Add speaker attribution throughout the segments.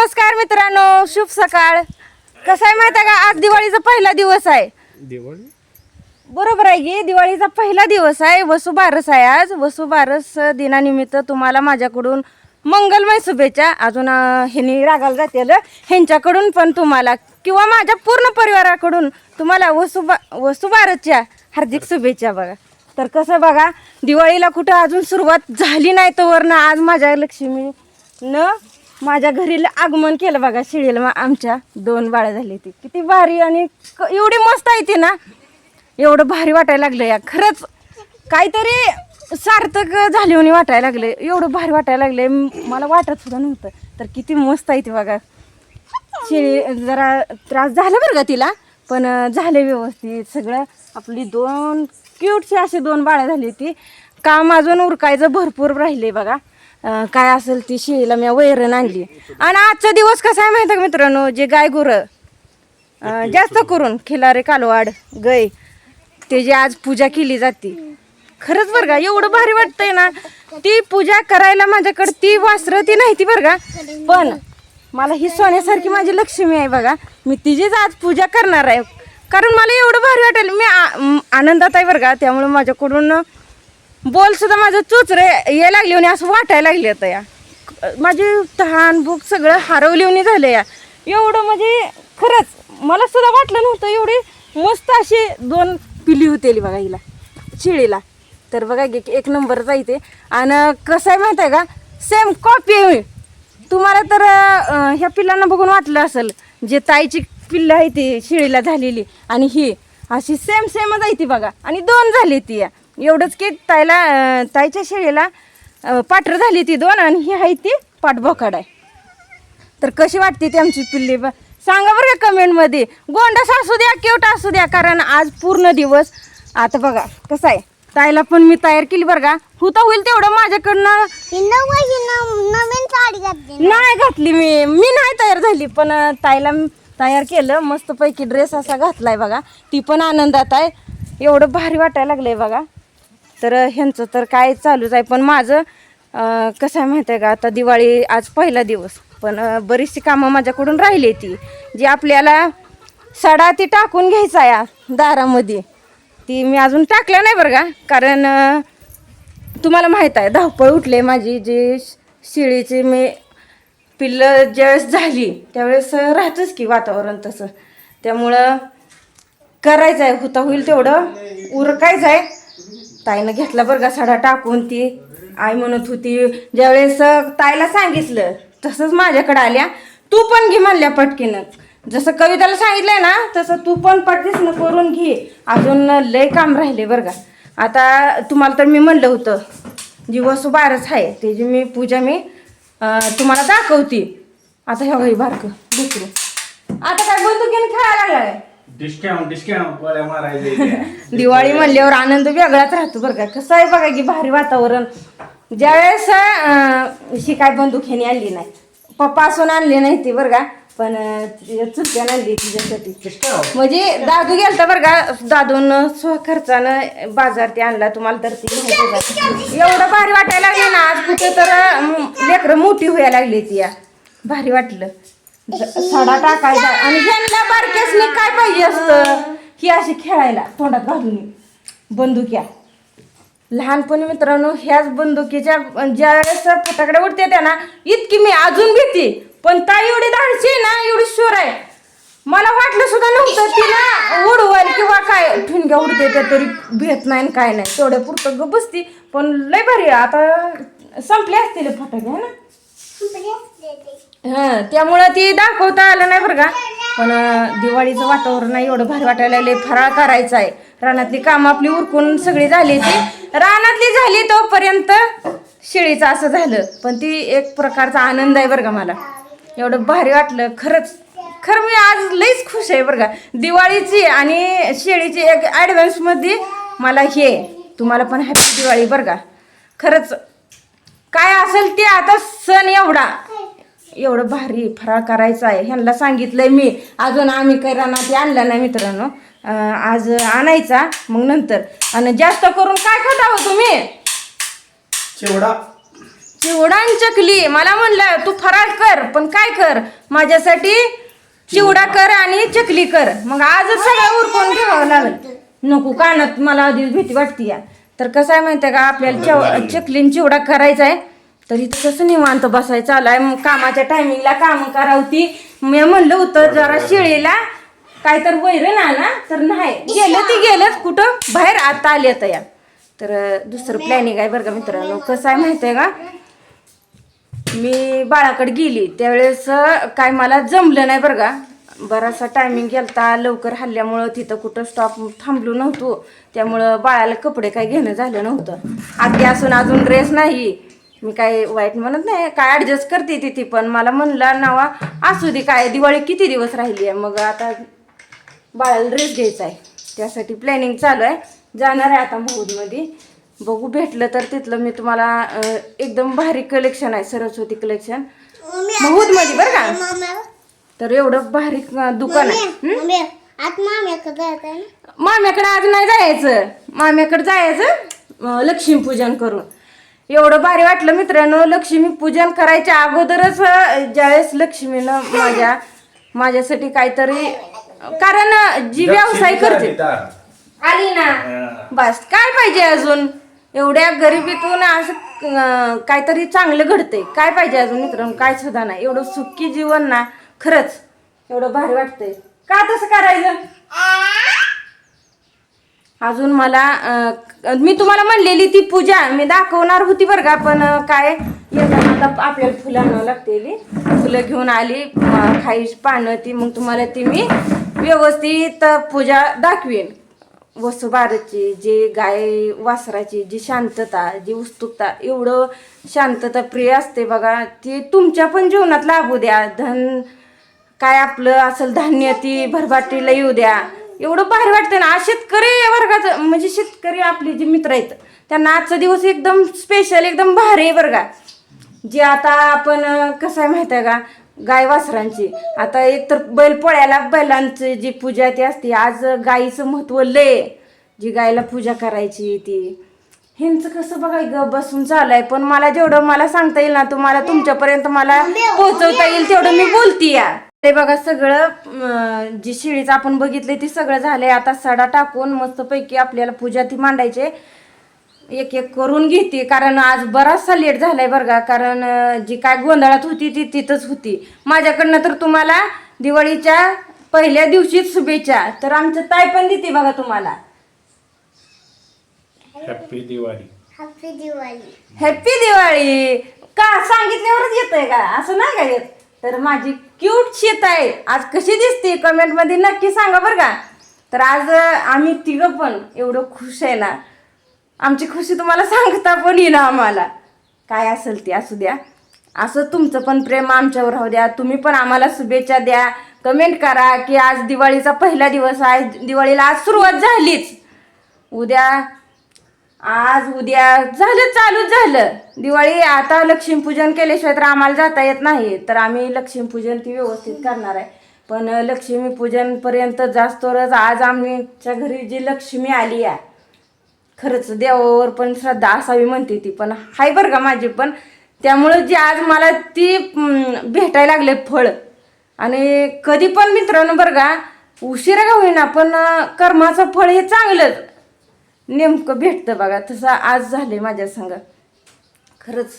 Speaker 1: नमस्कार मित्रांनो शुभ सकाळ. कसं आहे माहिती आहे का? आज दिवाळीचा पहिला दिवस आहे.
Speaker 2: दिवाळी?
Speaker 1: बरोबर आहे की? दिवाळीचा पहिला दिवस आहे. वसुबारस आहे आज. वसुबारस दिनानिमित्त तुम्हाला माझ्याकडून मंगलमय शुभेच्छा. अजून अं, ह्यांनी रागाला जातील. ह्यांच्याकडून पण तुम्हाला किंवा माझ्या पूर्ण परिवाराकडून तुम्हाला वसुबा वसुबारसच्या हार्दिक शुभेच्छा बघा. तर कसं बघा दिवाळीला कुठं अजून सुरुवात झाली नाही तर ना आज माझ्या लक्ष्मी न माझ्या घरी आगमन केलं बघा शिळीला मग आमच्या दोन बाळं झाली ती. किती भारी आणि क- एवढी मस्त आहे ती ना. एवढं भारी वाटायला लागलं या. खरंच काहीतरी सार्थक झाले वाटायला लागले. एवढं भारी वाटायला लागले मला वाटत सुद्धा नव्हतं. तर किती मस्त आहे ती बघा. शिळी जरा त्रास झाला बरं का तिला. पण झाले व्यवस्थित. सगळं आपली दोन क्यूटशी अशी दोन बाळ्या झाली ती. काम अजून उरकायचं भरपूर राहिले बघा. अं, काय असेल ती शिळीला मी वैरण आणली. आणि आजचा दिवस कसा आहे माहिती आहे का मित्रांनो? जे गाय गुरं अं, जास्त करून खिलारे कालवाड गय त्याची आज पूजा केली जाते. खरंच बरं का? एवढं भारी वाटतंय ना? ती पूजा करायला माझ्याकडे ती वासरं ती नाही ती बरं का? पण मला ही सोन्यासारखी माझी लक्ष्मी आहे बघा. मी तिचीच आज पूजा करणार आहे. कारण मला एवढं भारी वाटेल. मी आ- म- आनंदात आहे बरं का? त्यामुळे माझ्याकडून बोल सुद्धा माझं चोचरे यायला लागली होणे असं वाटायला लागले आता या. माझी तहान भूक सगळं हरवली झालं या. एवढं म्हणजे खरंच मला सुद्धा वाटलं नव्हतं एवढी मस्त अशी दोन पिली होतेली बघा हिला शिळीला. तर बघा एक एक नंबरच आहे ते. आणि कसं आहे माहीत आहे का? सेम कॉपी आहे तुम्हाला तर ह्या पिल्लांना बघून वाटलं असेल जे ताईची पिल्लं आहे ती शिळीला झालेली. आणि ही अशी सेम सेमच आहे ती बघा. आणि दोन झाली ती या. एवढंच की ताईला ताईच्या शेळीला पाठर झाली ती दोन आणि ही आहे ती पाठबोकाड आहे. तर कशी वाटते ती आमची पिल्ली? ब- सांगा बरं का कमेंटमध्ये. गोंडस असू द्या क्यूट असू द्या कारण आज पूर्ण दिवस आता बघा कसं आहे? ताईला पण मी तयार केली बरं का? होता होईल तेवढं माझ्याकडनं.
Speaker 3: नवीन साडी घातली
Speaker 1: नाही घातली मी. मी नाही तयार झाली पण ताईला तयार केलं. मस्तपैकी ड्रेस असा घातलाय बघा. ती पण आनंदात आहे. एवढं भारी वाटायला लागलंय बघा. तर ह्यांचं तर काय चालूच आहे. पण माझं कसं आहे माहिती आहे का? आता दिवाळी आज पहिला दिवस. पण बरीचशी कामं माझ्याकडून राहिली ती. जी आपल्याला सडा ती टाकून घ्यायचा या दारामध्ये. ती मी अजून टाकल्या नाही बरं का? कारण तुम्हाला माहीत आहे धावपळ उठले माझी. जी शिळीची मी पिल्लं ज्यावेळेस झाली त्यावेळेस राहतंच की वातावरण तसं. त्यामुळं करायचं आहे होता होईल तेवढं. उरकायचं आहे ताईनं घेतला बरं का साडा टाकून ती. आई म्हणत होती ज्यावेळेस ताईला सांगितलं तसंच माझ्याकडे आल्या. तू पण घे म्हणल्या पटकीनं. जसं कविताला सांगितलंय ना तसं तू पण पटकीसनं करून घे. अजून लय काम राहिले बरं का. आता तुम्हाला तर मी म्हणलं होतं जी वसू बारच आहे त्याची मी पूजा मी तुम्हाला दाखवते. आता ह्या घरी बारकं दुसरं. आता काय बंदुकीने खेळायला लागलाय?
Speaker 2: डिस्काउंट डिस्काउंट गोळ्या मारायचे
Speaker 1: दिवाळी म्हणल्यावर आनंद वेगळाच राहतो बरं का. कसं आहे बघा की भारी वातावरण. ज्यावेळेस अं, ही काय बंदूक ह्याने आणली नाही. पप्पा असून आणली नाही ती बरं का. पण अं, आणली तिच्यासाठी.
Speaker 2: डिस्काउंट
Speaker 1: म्हणजे दादू गेलता बरं का. दादून स्वखर्चानं बाजार ते आणला तुम्हाला तर ती माहितीच आहे. एवढं भारी वाटायला लागले ना आज कुठे तर अं, लेकरं मोठी व्हायला लागली ती या. भारी वाटलं. सडा टाकायचा आणि ह्यांना बारकेसने काय पाहिजे असतं? ही अशी खेळायला तोंडात घालून बंदुक्या लहानपणी मित्रांनो ह्याच बंदुकीच्या ज्या वेळेस फटाकडे उडते त्या ना इतकी मी अजून भीती. पण ताई एवढी धाडशी आहे ना एवढी शोर आहे. मला वाटलं सुद्धा नव्हतं तिला उडवाल किंवा काय ठुणग्या उडते त्या तरी भेट नाही आणि काय नाही. तेवढ्या पुरतं ग बसती. पण लय भारी आता संपले असतील फटाके ना? हां त्यामुळं ती दाखवता आलं नाही बरं का. पण दिवाळीचं वातावरण आहे एवढं भारी वाटायला लागले फराळ करायचा आहे रानातली कामं आपली उरकून सगळी झाली ती. रानातली झाली तोपर्यंत शिळीचं असं झालं. पण ती एक प्रकारचा आनंद आहे बरं का मला. एवढं भारी वाटलं. खरंच खरं मी आज लईच खुश आहे बरं का. दिवाळीची आणि शेळीची एक ॲडव्हान्समध्ये मला हे तुम्हाला पण हॅपी दिवाळी बरं का. खरंच काय असेल ते आता सण एवढा. एवढं भारी फराळ करायचं आहे. ह्यांना सांगितलंय मी. अजून आम्ही काही रानात आणलं नाही मित्रांनो. आज आणायचा मग नंतर. आणि जास्त करून काय खाता हो तुम्ही?
Speaker 2: चिवडा.
Speaker 1: चिवडा आणि चकली. मला म्हणलं तू फराळ कर पण काय कर? माझ्यासाठी चिवडा कर आणि चकली कर. मग आजच सगळं उरकून घ्यावं लागेल. नको कानात मला आधीच भीती वाटते या तर कसं आहे माहिती आहे का आपल्याला चव चकलीन चिवडा करायचा आहे तरी कसं निवांत बसायचं आलाय मग कामाच्या टायमिंगला काम करावती. मी म्हणलं होतं जरा शेळीला काय तर वैरण आला तर नाही गेलं ती गेलंच कुठं? बाहेर आता आले आता या. तर दुसरं प्लॅनिंग आहे बरं का मित्रांनो. कसं आहे माहिती आहे का मी बाळाकडे गेली. त्यावेळेस काय मला जमलं नाही बरं का. बराचसा टायमिंग गेलता लवकर हल्ल्यामुळं तिथं कुठं स्टॉप थांबलो नव्हतो. त्यामुळं बाळाला कपडे काय घेणं झालं नव्हतं. आधी असून अजून ड्रेस नाही. मी काय वाईट म्हणत नाही काय ॲडजस्ट करते तिथे पण मला म्हणला नावा असू दे काय दिवाळी किती दिवस राहिली आहे? मग आता बाळाला ड्रेस घ्यायचा आहे. त्यासाठी प्लॅनिंग चालू आहे. जाणार आहे आता महूदमध्ये बघू भेटलं तर तिथलं मी तुम्हाला एकदम भारी कलेक्शन आहे सरस्वती कलेक्शन महूदमध्ये बरं का? तर एवढं भारी दुकान आहे.
Speaker 3: माम्याकडे
Speaker 1: आज नाही जायचं. माम्याकडे जायचं लक्ष्मीपूजन करून. एवढं भारी वाटलं मित्रांनो लक्ष्मी पूजन करायच्या अगोदरच ज्यावेळेस लक्ष्मीनं माझ्या माझ्यासाठी काहीतरी कारण जी व्यवसाय करते. आली ना? बस काय पाहिजे अजून? एवढ्या गरिबीतून असं काहीतरी चांगलं घडतंय. काय पाहिजे अजून मित्रांनो? काय सुद्धा नाही. एवढं सुखी जीवन ना. खरंच एवढं भारी वाटतंय. का तसं करायचं? अजून मला अं, मी तुम्हाला म्हणलेली ती पूजा मी दाखवणार होती बरं का पण अं, काय? येताना आता आपल्याला फुलं आणावं लागतेली. फुलं घेऊन आली अं, पानं ती मग तुम्हाला ती मी व्यवस्थित पूजा दाखवीन. वसुबारची जी गाय वासराची जी शांतता जी उत्सुकता एवढं शांतता प्रिय असते बघा ती तुमच्या पण जीवनात लाभू द्या. धन काय आपलं असेल धान्य ती भरभाटीला येऊ द्या. एवढं भारी वाटतं ना. आज शेतकरी वर्गाचं म्हणजे शेतकरी आपले जे मित्र आहेत त्यांना आजचा दिवस एकदम स्पेशल एकदम भारी आहे बरं का. जे आता आपण कसं आहे माहिती आहे का? गाय वासरांची. आता एक तर बैल पोळ्याला बैलांची जी पूजा ती असते. आज गाईचं महत्त्व लय जी गायला पूजा करायची ती. ह्यांचं कसं बघाय ग? बसून चालू पण मला जेवढं मला सांगता येईल ना तुम्हाला तुमच्यापर्यंत मला पोहोचवता येईल तेवढं मी बोलती या ते बघा सगळं अं, जी शिळीचं आपण बघितले ती सगळं झालंय. आता सडा टाकून मस्तपैकी आपल्याला पूजा ती मांडायचे. एक एक करून घेते. कारण आज बराचसा लेट झालाय बरं का. कारण अं, जी काय गोंधळात होती ती तिथंच होती. माझ्याकडनं तर तुम्हाला दिवाळीच्या पहिल्या दिवशीच शुभेच्छा. तर आमचं ताई पण देते बघा तुम्हाला.
Speaker 2: Happy Diwali
Speaker 3: happy Diwali
Speaker 1: happy Diwali का सांगितल्यावरच येतंय का? असं नाही का येत? तर माझी क्यूट शेत आहे. आज कशी दिसते? कमेंटमध्ये नक्की सांगा बरं का. तर आज आम्ही तिघं पण एवढं खुश आहे ना. आमची खुशी तुम्हाला सांगता पण येईल आम्हाला. काय असेल ते असू द्या. असं तुमचं पण प्रेम आमच्यावर राहू द्या. तुम्ही पण आम्हाला शुभेच्छा द्या. कमेंट करा की आज दिवाळीचा पहिला दिवस आहे. दिवाळीला आज सुरुवात झालीच. उद्या आज उद्या झालं चालू झालं. दिवाळी आता लक्ष्मीपूजन केल्याशिवाय तर आम्हाला जाता येत नाही. तर आम्ही लक्ष्मीपूजन ती व्यवस्थित करणार आहे. पण लक्ष्मीपूजनपर्यंत जास्तवरच आज आमच्या घरी जी लक्ष्मी आली आहे खरंच देवावर पण श्रद्धा असावी म्हणते ती. पण हाय बरं का माझी पण त्यामुळं जी आज मला ती भेटायला लागले फळ. आणि कधी पण मित्रांनो बरं का उशिरा का होईना पण कर्माचं फळ हे चांगलंच. नेमकं भेटतं बघा. तसं आज झाले माझ्या संग. खरंच.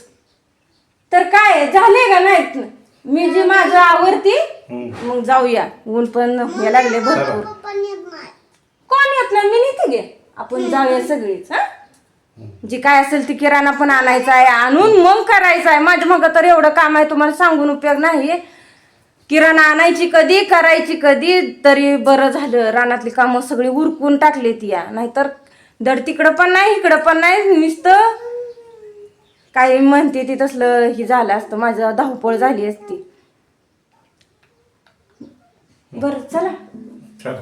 Speaker 1: तर काय झाले का नाहीत मी जी माझं आवडती मग जाऊया. ऊन पण हे लागले भरपूर. कोण येत नाही? मी नेते गे. आपण जाऊया सगळीच हा? जे काय असेल ते किराणा पण आणायचा आहे आणून मग करायचं आहे. माझ्या मग तर एवढं काम आहे तुम्हाला सांगून उपयोग नाही किराणा आणायची कधी करायची कधी तरी बरं झालं. रानातली कामं सगळी उरकून टाकली ती या. नाहीतर दर तिकडं पण नाही इकडं पण नाही नुसतं काही म्हणते ती तसलं ही झालं असतं माझं धावपळ झाली असती. बरं चला.
Speaker 2: चला.